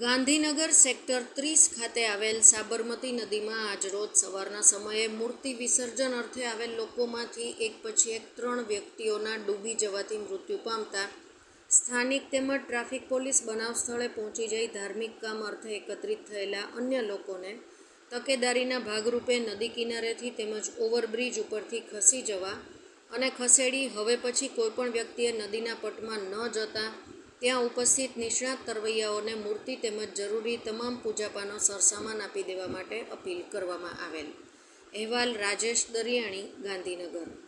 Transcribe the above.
Gandhinagar sector ત્રીસ ખાતે આવેલ સાબરમતી નદીમાં આજરોજ સવારના સમયે મૂર્તિ વિસર્જન અર્થે આવેલ લોકોમાંથી એક પછી એક ત્રણ વ્યક્તિઓના ડૂબી જવાથી મૃત્યુ પામતા. સ્થાનિક તેમજ ટ્રાફિક પોલીસ બનાવ સ્થળે પહોંચી જઈ ધાર્મિક કામ અર્થે એકત્રિત થયેલા અન્ય લોકોને તકેદારીના ભાગરૂપે નદી કિનારેથી તેમજ ઓવરબ્રિજ ઉપરથી ખસી જવા અને ખસેડી હવે પછી કોઈપણ વ્યક્તિએ નદીના પટમાં ન જતા ત્યાં ઉપસ્થિત નિષ્ણાત તરવૈયાઓને મૂર્તિ તેમજ જરૂરી તમામ પૂજાપાનો સરસામાન આપી દેવા માટે અપીલ કરવામાં આવેલ. અહેવાલ રાજેશ દરિયાણી, ગાંધીનગર.